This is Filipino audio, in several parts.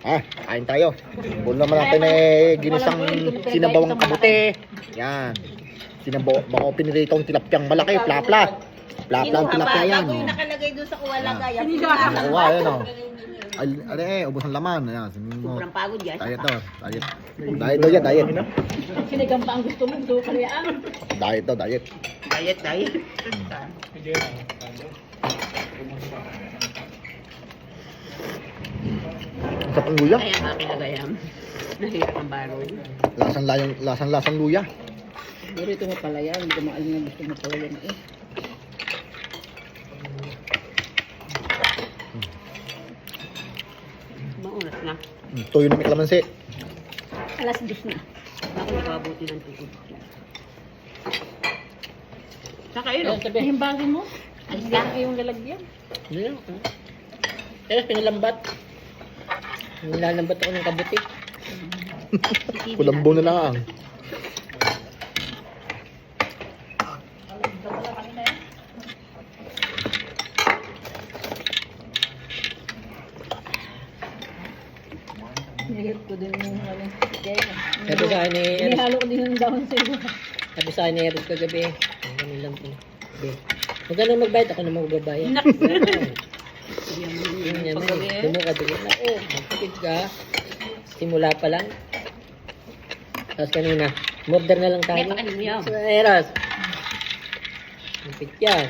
Ah, kain tayo. Bulo naman natin eh, ginisang sinabawang kabute. Yan. Sinabaw, baka piniritong tilapyang malaki, plapla. Plapla ang tilapya yan. Yung nakalagay doon sa kuwalaga. Yan. Nakuha, yan o. Ay, ano eh, ubos ang laman. Ayan. Sobrang pagod yan. Diet daw, diet. Diet daw yan, diet. Sinigang pa ang gusto mo, gusto ko kaliaan. Diet daw, diet. Diet, diet. Ng luya. Kaya nga kinagayam. Nahirap ang baroy. Lasang layang, lasang lasang luya. Pero ito mo pala yan, hindi alam na gusto mo pala yan eh. Maunas na. Tuyo na may kalamansi. Alas dos na. Ako nakabuti ng. Saka Kaya ilo. sabihin bagin mo, Alis na kayong lalagyan. Hindi lang. Pero pinalambat. Nilalambat ako ng kabuti. Kulambo na lang. Nilip ko din yung ano. Kaya, Sabi sa akin ni Eris, Inihalo ko din yung dahon sa iyo. sabi sa akin ni Eris kagabi, ang ganun lang po. Huwag ka na magbayad, ako na magbabayad. Yun niya man eh. Ka doon. Ako, magtipid ka. Simula pa lang. Tapos kanina, murder na lang tayo. Kaya pa kanina. Sa Eras. Tipid yan.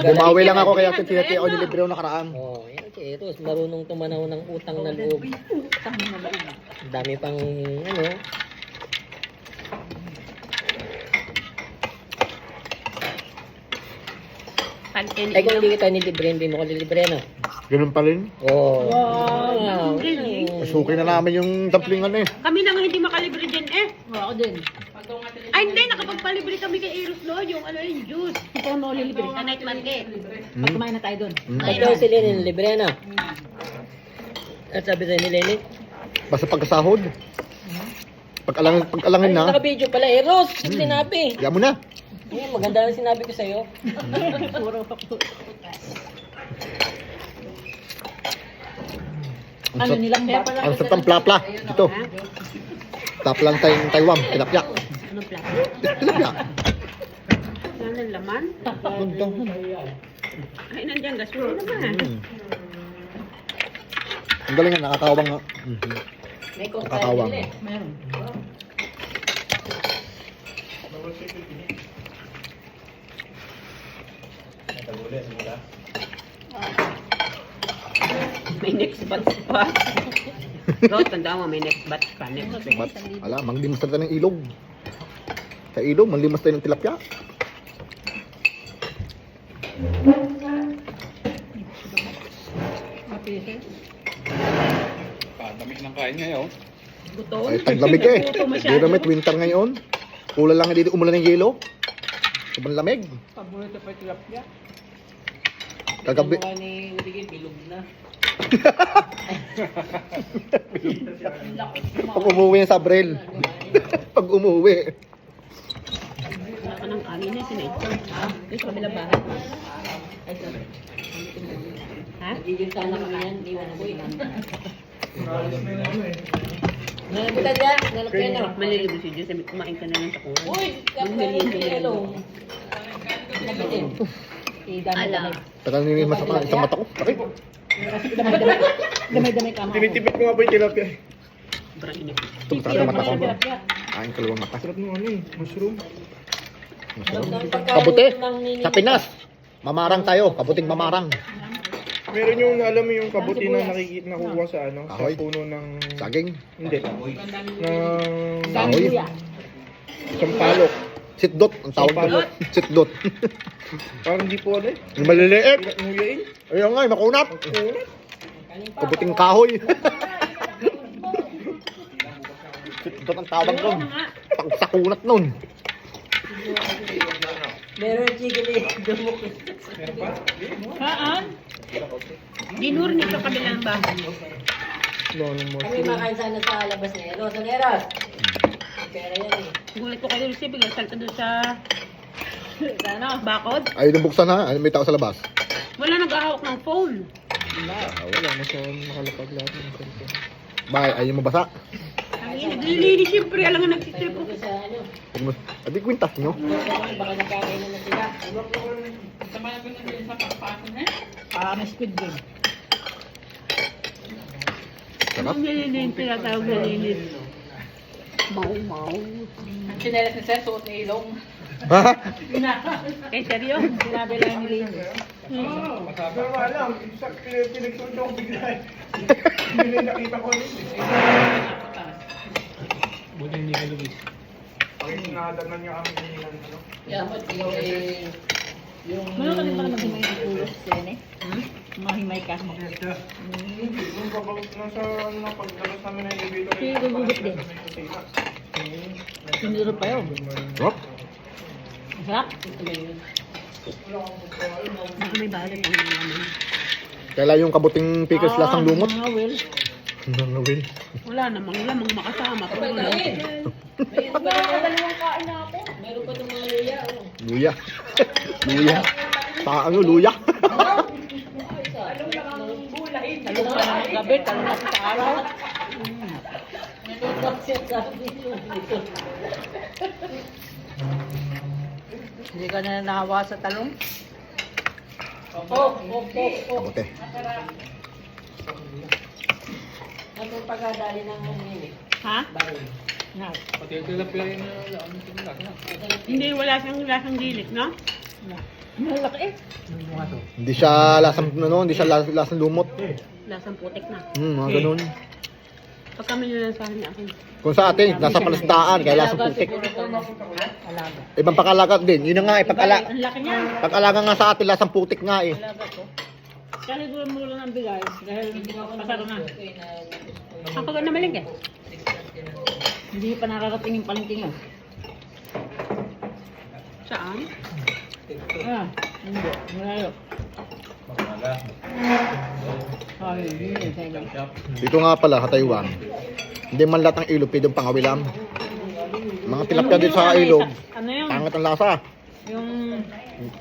Bumawi lang ako kaya tinatay ako nilibre ako nakaraan. Oh, yan si Eros. Marunong tumanaw ng utang na loob. Na? Ang dami pang ano. Ay kung hindi kita nilibre, hindi mo ko nilibre no? Ganun pa rin. Oh. Wow! Really? Suki na namin yung dumplingan eh. Kami na nga hindi makalibre din eh. Ako din. Ay hindi, nakapagpalibre kami kay Eros no, yung ano yung juice. Ikaw mo lilibre. Sa night market. Hmm? Pag kumain na tayo doon. Hmm? At daw si Lenny libre na. At sabi sa ni Lenny, Basta pagkasahod. Pag alangin, pag alangin ay na, naka-video pala, Eros, yung sinabi. kaya mo na. Ayan, maganda lang sinabi ko sa'yo. Puro ako. Ang Ano sarap, nilang ba? ang sarap ng plapla. Dito. Taplang tayong Taiwan. Tilapia. Anong plato? Tilapia. Ano ang laman? Ganda. Ay, nandiyan gasol naman. Mm. Ang galing nga, nakakawang nga. Mhm. May coke Nakakawang. Meron. May next batch pa. Rod, tanda mo, may next batch pa. Next batch. But, ala, manglimas na tayo ng ilog. Sa ilog, manglimas tayo ng tilapia. Padami ng kain ngayon. Gutom. Ay, taglamig eh. Gutom Hindi masyado. naman winter ngayon. Kulang lang dito umulan ng yelo. Sobrang lamig. Paborito pa yung tilapia. Kagabi. Ni Rigid, bilog na. Pag umuwi yung Sabrel. Pag umuwi. Wala ka ng kanin eh, sinito. Ito sa kabilang bahay. Ha? Nagigil sana kami yan, iwan ako ilan. Nalapitan niya, nalapitan na. Malilibre si Diyos, kumain ka na lang sa kuha. Uy, kapag. Napitin. Idamay-damay. Ala. Tagal ninimas ako ng isang mata ko. Bakit? Damay-damay. Ka mo. Tinitipid ko nga ba yung tilapia? Sobrang inip. Ito masarap ng mata ko. Kain kalawang mata. Sarap nung ano eh, mushroom. Kabuti. ng nini- Sa Pinas. Mamarang tayo. Kabuting mamarang. Meron yung, alam mo yung kabuti na nakikita nakuha sa ano, sa Kahoy? puno ng... Saging. Hindi. Ng... Kahoy. Sampalok. Sitdot. Ang tawag ko. Sitdot. Parang di po ano eh. Yung maliliit. Nguyain. Ayun nga, makunat. Oo. Kabuting kahoy. Sitdot ang tawag nun. Pag sa kunat nun. Meron chigil eh, dumok. Haan? Dinur nito kabilang bahay. Lolo mo. Kami makain sana sa labas ni Eros. Ang Eros. Pera yan eh. Gulat ko kayo kasi bigla salta doon sa Sana. bakod. Ayun ang buksan ha. Ay, May tao sa labas. Wala nag-ahawak ng phone. Ah, wala na siya nakalapag lahat ng cellphone. Bakit? Ayaw mo basa? Ang ina, naglilinis siyempre. Alam nga nagsitrip ko. Sa ano. Huwag mo- Adi, kwintas nyo. Baka nagkakainan na sila. Ah, may squid game. Sarap. Ang nililinis, tinatawag na linis. Mau, mau. Ang chinelas ni Sir, suot ni Ilong. Ha? Eh, seryo? Sinabi lang ni Linis. Pero alam, isa pinagsunod ako bigla. eh. Hindi na nakita ko rin. Buti hindi ka lubis. Pag sinadanan niya ang hinilan, ano? Mo, ikaw eh, yung... Meron ka din pala maghimay ng ulo, Sene? Mahimay ka. Yung kapag nasa ano, paglabas namin ng elevator, Sige, guguhit din. Sinuro pa yun. Sarap. Masarap. Baka may balat ang laman. Kailan yung kabuting pickles lasang lumot? Ah, Mga will. Nangawin. Wala namang lamang makasama. Pero wala. Meron pa itong mga luya. Luya. Luya. Pa, ano, luya. Talong pa ng gabi, talong natin sa araw. Meron siya ito. Hindi ka na nahawa sa talong. Oh, oh, oh, oh. Kabote. Ano yung pagkadali ng mumini? Ha? Baril. Na. Hindi, wala siyang lasang gilik, no? Malaki eh. Hindi siya lasang, ano, hindi siya las- lasang lumot. Lasang putik na. Hmm, mga ganun. Pag kami nyo lang sa akin. Kung sa atin, nasa palasdaan, kaya lasang putik. Alaga. Ibang pag-alaga din. Yun na nga eh, pag-ala Ang laki niya. pag-alaga nga sa atin, lasang putik nga eh. Alaga ko. Kasi doon mo lang ang bigay. Dahil pasaro na. Ang pagod na maling eh. Hindi pa nakarating yung palengking yun. Saan? Ah, hindi. Malayo. Ay, hindi. Dito nga pala, sa Taiwan, hindi man lahat ng ilog pwedeng pangawilam. Mga tilapia din sa ilog, Ano yun? pangat ang lasa. Yung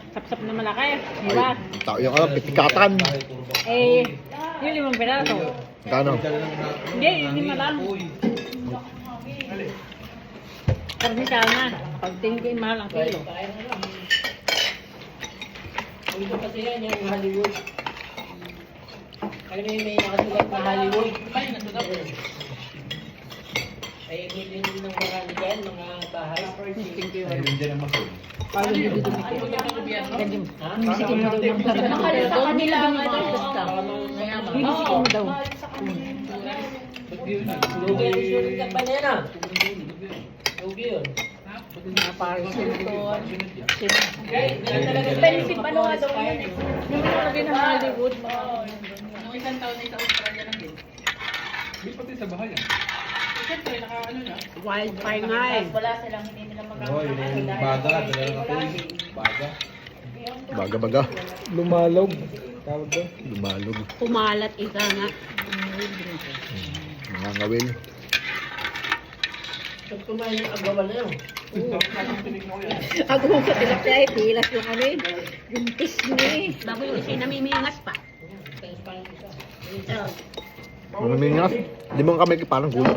sapsap na malaki. Ay, Diba? tao yung ano, pitikatan. Eh, yung limang piraso. Kano? Hindi, yun lima lang. Karni sana. Pag tingin ko yung mahal ang kilo. Dito kasi yan, yung Hollywood. Kaya may may nakasulat na Hollywood. Ay, hindi din ng marami dyan, mga bahay. Parang hindi dito dito. Ganyan. Bisikin mo daw ng sarili. Doon nila ang mga basta. Bibisikin mo daw. Lugi ang sulit ka pa na yan ah. Lugi yun. Mga Paris Hilton. Expensive ano nga daw yan eh. Yung mga din ng Hollywood. Wildfire nga eh. Baga-baga. Lumalog. Tawag doon. Lumalog. Kumalat isa nga. Mga ngawil. Pag kumain ng agawan na yun. Ako sa tilapia eh, pilas yung ano eh. Yung pisngi. Bago yung isa namimingas pa. Ano mingas? Di mo kami parang gulo.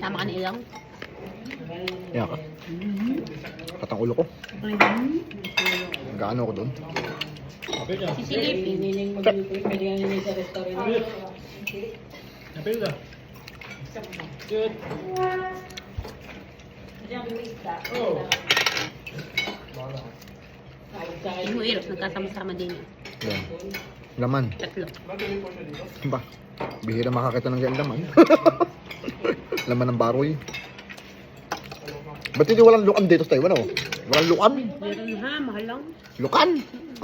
Tama ka na ilang. Yan ka. Katang ulo ko. Gaano ko doon? Sisilipin. Nining mag-luto yung kanya nila sa restaurant. Yung hirap, nagkasama-sama din yun. Yan. Laman. Tatlo. Ba? Bihira makakita ng ganyan laman. laman ng baroy. Ba't hindi walang lukan dito sa Taiwan oh? Walang lukan? Meron ha, mahal lang. Lukan!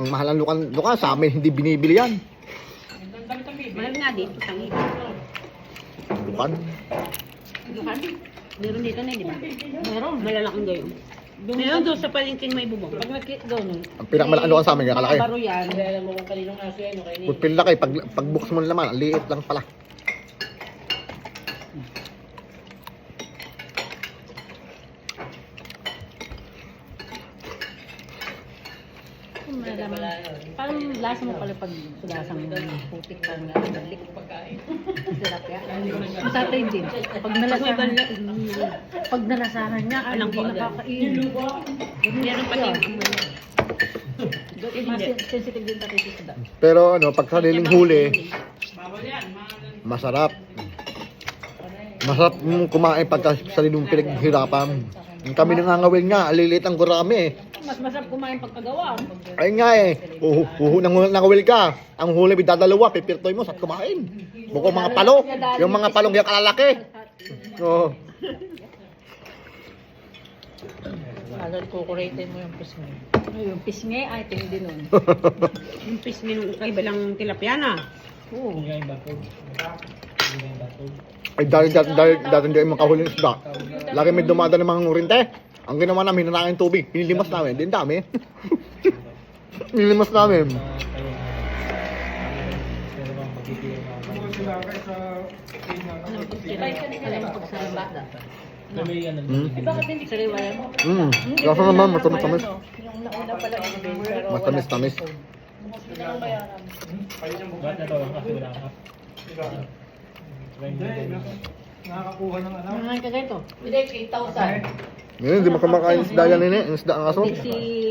Ang mahal ng lukan, lukan sa amin hindi binibili yan. Mahal nga dito, tangi. Lukan. Lukan? Meron dito na, di ba? Meron. Malalaking gayon. Meron doon sa palengking may bubong. Pag nakit doon, Ang pinakamalaki lukan sa amin, kaya kalaki. baro yan. Kaya alam mo kung kaninong aso yan o kayo ni. Putpil laki, pag, pagbukas mo ng laman, ang liit lang pala. Kaso mo pala pag sulasang putik ka nga balik. Tilapia. Ang tatay din. Pag nalasahan, pag nalasahan niya, alam Alam ko ko agad. nakakain. Meron pa din. Sensitive din tatay sa isda. Pero ano, pag sariling huli, masarap. Masarap kumain pagka sariling pinaghirapan. Kami nangangawin nga, alilit ang gurami eh. Mas masarap kumain pagkagawa. Ayun nga eh, uhu, uhu nang nangawil ka. Ang huli bidadalawa, pipirtoy mo sa kumain. Bukong mga palo, yung mga palong yung kalalaki. Oo. Agad kukuritin mo yung pisngi. Yung pisngi, ay tindi nun. Yung pisngi nung kaiba lang tilapia na. Oo. Ay dahil dahil dahil dahil hindi makahuli ng isda. Lagi may dumada ng mga ngurinte. Ang ginawa namin, hinanangin tubig. Hinilimas namin. Din dami. Hinilimas namin. Alam mo. Hmm? Bakit hindi sariwa yan? Hmm. Kaso naman, matamis-tamis. Yung nauna pala yung pero Matamis-tamis. Hindi, nakakakuha ng ano. Nangain ka ganito. Hindi, 8,000. Ngayon, hindi makamakain isda yan nini. Ang isda ang aso. Si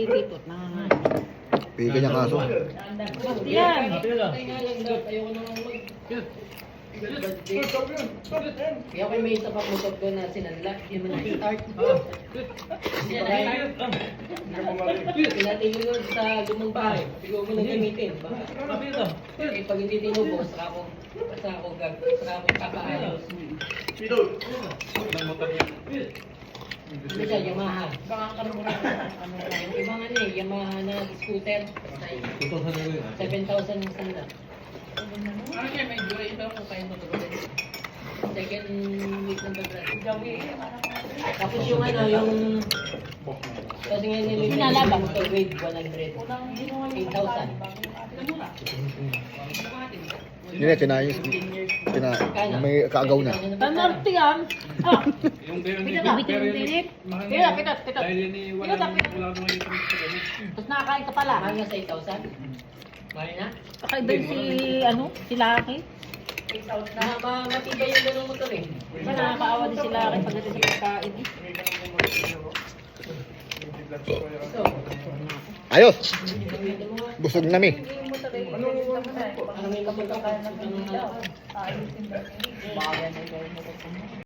Tito, nangangain. Pigil niya ang aso. Yan. Kaya ko may isa pang motor ko na sinanla, hindi mo na-start. Pa. Pinatigil nun sa lumang bahay. Siguro mo na gamitin. Eh, pag hindi tinubo, saka ako, saka ako gag, saka ako kakaayos. Ano siya, Yamaha. Baka ka muna. Yung ibang ano eh, Yamaha na scooter. 7,000 yung sanda. Ano siya, may duration kung kaya matuloy. Second week ng pag Tapos yung ano, yung... Kasi nga nililin Pinalabang. sa grade 100. 8,000. Hindi na, kinain. Kina, may kaagaw na. Tanarte yan. Ah, Yung kayo ni yung. Dahil yun eh, wala ganun. Tapos nakakain ka pala. Mahal na sa 8,000? Mahal na? Si, ano, si Laki. Na, ma matibay yung ganung motor eh. Diba nakakaawa din si Laki pagdating sa pagkain. eh. Ayos! Busog na mi. ano kapag